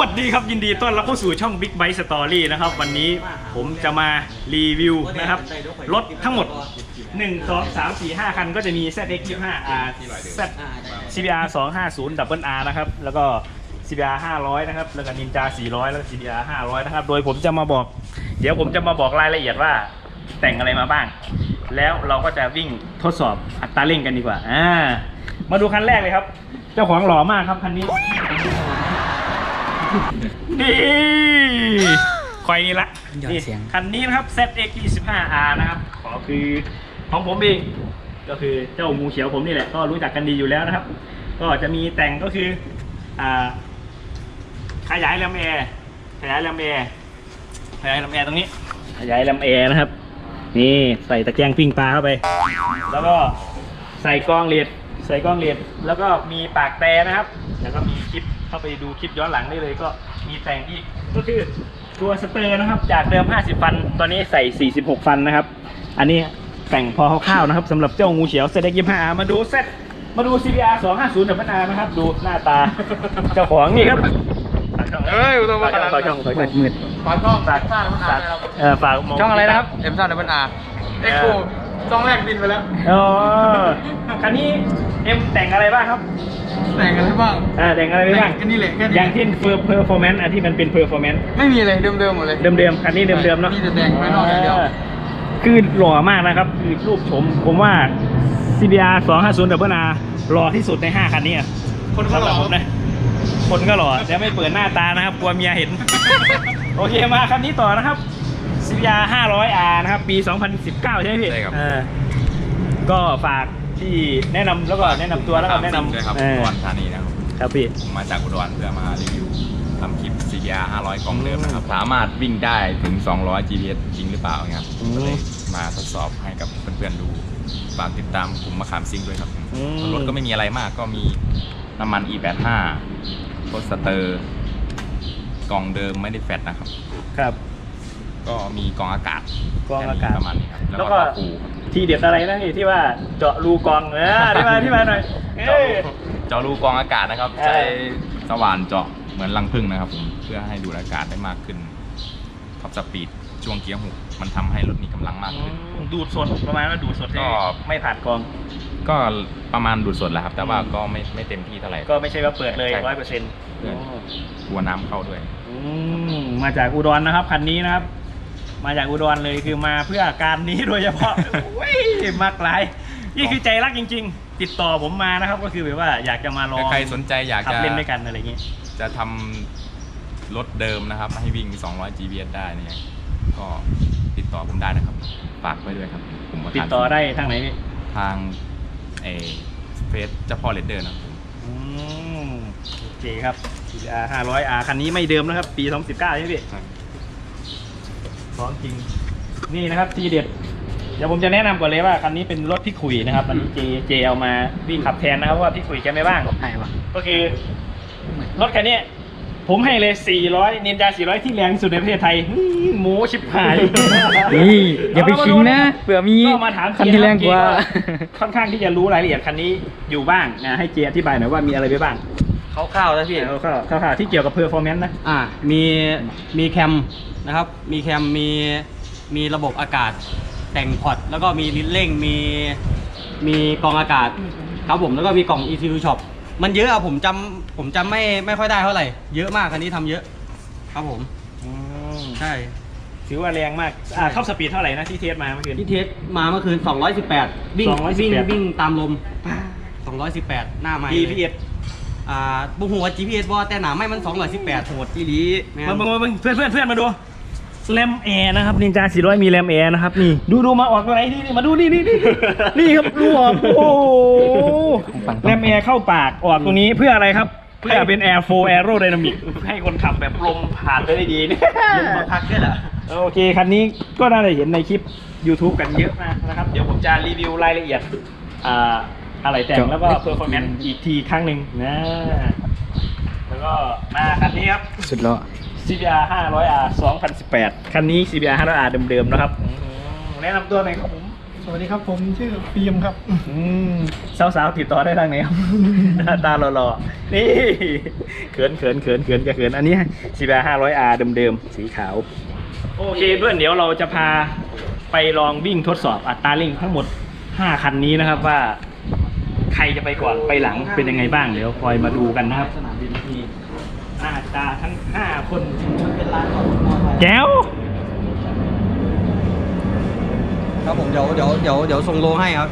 วัสดีครับยินดีต้อนรับเข้าสู่ช่อง Big Bike Story นะครับ วันนี้ผมจะมารีวิวนะครับ รถทั้งหมด 1 2 3 4 5 คันก็จะมี ZX 25 R Z CBR 250 Double R นะครับ แล้วก็ CBR 500 นะครับ แล้วก็ Ninja 400 แล้วก็ CBR 500 นะครับ โดยผมจะมาบอก เดี๋ยวผมจะมาบอกรายละเอียดว่าแต่งอะไรมาบ้าง แล้วเราก็จะวิ่งทดสอบอัตราเร่งกันดีกว่าอ่ามาดูคันแรกเลยครับ เจ้าของหล่อมากครับคันนี้ นี่คอยนี่ละยอดนี่เสียง คันนี้นะครับ ZX 25R นะครับ ขอคือของผมเองก็คือเจ้างูเขียวผมนี่แหละ ก็รู้จักกันดีอยู่แล้วนะครับ ก็จะมีแต่งก็คืออ่าขยายลำแอร์ขยายลำแอร์ขยายลำแอร์ตรงนี้ ขยายลำแอร์นะครับ นี่ใส่ตะแกรงปิ้งปลาเข้าไป แล้วก็ใส่กล้องเลดใส่กล้องเลดแล้วก็มีปากแต่นะครับ แล้วก็มีคลิป เข้าไปดูคลิปย้อนหลังได้เลยก็มีแต่งอีกก็คือตัวสเตอร์นะครับ จากเดิม 50 ฟัน ตอนนี้ใส่ 46 ฟันนะครับ อันนี้แต่งพอคร่าวๆนะครับสำหรับเจ้างูเขียวเซตเอ็กยี่ห้ามาดูเซตมาดู CBR 250ดับเบิลอาร์นะครับ ดูหน้าตาเจ้าของนี่ครับเอ้ยไม่ต้องมาขนาดนั้นฝากช่องฝากช่องมืดฝากช่องฝากฝากมันฝากนะครับเออฝากมช่องอะไรนะครับเอ็มซ่าดับเบิลอาร์เอ็กโค ช่องแรกบินไปแล้ว อ๋อคันนี้เอ็มแต่งอะไรบ้างครับ แต่งกันได้บ้างอ่าแต่งอะไรไปบ้างแต่งแค่นี้แหละแค่นี้อย่างที่เพอร์เพอร์ฟอร์แมนซ์อันที่มันเป็นเพอร์ฟอร์แมนซ์ไม่มีเลยเดิมๆหมดเลย เดิมๆ คันนี้เดิมๆเนาะมีแต่แต่งภายนอกอย่างเดียวคือหล่อมากนะครับ คือรูปชมผมว่า CBR 250 Double R หล่อที่สุดใน 5 คันนี้อะคนเขาหล่อสำบผมนะคนก็หล่อแต่ไม่เปิดหน้าตานะครับกลัวเมียเห็น โอเคมาคันนี้ต่อนะครับ CBR 500R นะครับ ปี 2019 ใช่ไหมพี่ใช่ครับ เออก็ฝากที่แนะนำแล้วก็แนะนำตัวแล้วก็แนะนำด้วยครับเออุอดรธานีนะครับครับพี่ ผมมาจากอุดรเพื่อมารีวิวทำคลิป CBR 500 กล่องเดิมนะครับ สามารถวิ่งได้ถึง 200 GPS จริงหรือเปล่าครับอืม ก็เลยมาทดสอบให้กับเพื่อนๆดูฝากติดตามกลุ่มมะขามซิ่งด้วยครับอืมรถก็ไม่มีอะไรมากก็มีน้ำมัน E85 โคสเตอร์ กล่องเดิมไม่ได้แฟตนะครับ ครับ ก็มีกล่องอากาศกล่องอากาศแค่นี้ประมาณนี้ครับแล้แล้ววก็ก็ฟูครับที่เด็ดอะไรนะพี่ที่ว่าเจาะรูกรองเออที่มาที่มาหน่อยเจาะเอ้ยรูเจาะรูกรองอากาศนะครับ เออ ใช้สว่านเจาะเหมือนรังผึ้งนะครับผมเพื่อให้ดูดอากาศได้มากขึ้นท็อปสปีดช่วงเกียร์หกมันทำให้รถมีกำลังมากขึ้น ดูดสดประมาณว่าดูดสดก็ ไม่ผ่านกรอง ก็ประมาณดูดสดแหละครับ แต่ว่าก็ไม่ไม่เต็มที่เท่าไหร่ ก็ไม่ใช่ว่าเปิดเลยใช่ ร้อยเปอร์เซ็นต์เพื่อกลัวน้ำเข้าด้วยมาจากอุดรนะครับคันนี้นะครับ มาจากอุดรเลยคือมาเพื่อการนี้โดยเฉพาะโอ้ยมากหลายนี่คือใจรักจริง ๆ ติดต่อผมมานะครับ ก็คือแบบว่าอยากจะมาลองใครสนใจอยากขับจะเล่นด้วยกันอะไรอย่างงี้ จะทำรถเดิมนะครับ ให้วิ่ง 200 GPS ได้เนี่ยก็ติดต่อผมได้นะครับ ฝากไว้ด้วยครับผมประธานติดต่อได้ทางไหนพี่ทางเอเฟซเจ้าพ่อเลดเดอร์นะครับผมอืมโอเคครับ CBR 500 R คันนี้ไม่เดิมนะครับ ปี 2019ใช่ไหมพี่ ของจริง นี่นะครับทีเด็ด เดี๋ยวผมจะแนะนำก่อนเลยว่าคันนี้เป็นรถพี่ขุยนะครับอันนี้เจเจเอามาวิ่งขับแทนนะครับเพราะว่าพี่ขุยแกไม่ว่าง ไหนวะก็คือ รถคันนี้ผมให้เลย 400 นินจา 400 ที่แรงที่สุดในประเทศไทยอื้อโม้ชิบหายนี่อย่าไปคิงนะเผื่อมีก็มาถามคันที่แรงกว่าเค่อนข้างที่จะรู้รายละเอียดคันนี้อยู่บ้างนะให้เจอธิบายหน่อยว่ามีอะไรไปบ้าง คร่าวๆนะพี่ เอาเข้าเข้าๆที่เกี่ยวกับเพอร์ฟอร์แมนซ์นะ อ่ามีมีแคมนะครับ มีแคมมีมีระบบอากาศแต่งพอร์ตแล้วก็มีลิ้นเร่งมีมีกรองอากาศครับผมแล้วก็มีกล่อง ECU Shop มันเยอะอะผมจำผมจำไม่ไม่ค่อยได้เท่าไหร่ เยอะมากคันนี้ทำเยอะครับผม ใช่ถือว่าแรงมาก อ่าเข้าสปีดเท่าไหร่นะที่เทสมาเมื่อคืน ที่เทสมาเมื่อคืน 218 วิ่ง218 วิ่งวิ่งตามลม 218 หน้าไม้เลย GPS อ่าบุหัว GPS ว่าแต่หนาไม่มัน218โหดจีรีแม่นมามามาเพื่อนเพื่อนเพื่อนมาดูแรมแอร์นะครับนินจา400มีแรมแอร์นะครับนี่ดูดูมาออกตัวไหนนี่นี่มาดูนี่นี่นี่ นี่ครับดูออกโอ้โหแรมแอร์เข้าปากออกตรงนี้เพื่ออะไรครับ เพื่อเป็น Air 4 Aerodynamic ให้คนขับแบบลมผ่านไปได้ดีเนี่ยลงมาพักด้วยเหรอ โอเค คันนี้ก็น่าจะเห็นในคลิป YouTube กันเยอะมากนะครับ เดี๋ยวผมจะรีวิวรายละเอียดอ่า อะไรแต่งแล้วก็ performance อีกทีครั้งหนึ่งนะแล้วก็มาคันนี้ครับ สุดล้อ CBR 500R 2018 คันนี้ CBR 500R เดิมๆนะครับอืมแนะนำตัวหน่อยครับผม สวัสดีครับผมชื่อฟิล์มครับอืมสาวๆติดต่อได้ทางไหนครับหน้าตาหล่อๆนี่เขินเขินเขินเขินจะเขินอันนี้สีแบห้าร้อยอาร์เดิมๆสีขาว โอเคเพื่อนเดี๋ยวเราจะพาไปลองวิ่งทดสอบอัตราเร่งทั้งหมด 5 คันนี้นะครับว่า ใครจะไปก่อนไปหลังเป็นยังไงบ้างเดี๋ยวคอยมาดูกันนะครับสนามบินทีอาตาทั้งห้าคนชุดเป็นล้านของมอไซค์แก้วครับผมเดี๋ยวเดี๋ยวเดี๋ยวเดี๋ยวส่งโลให้ครับ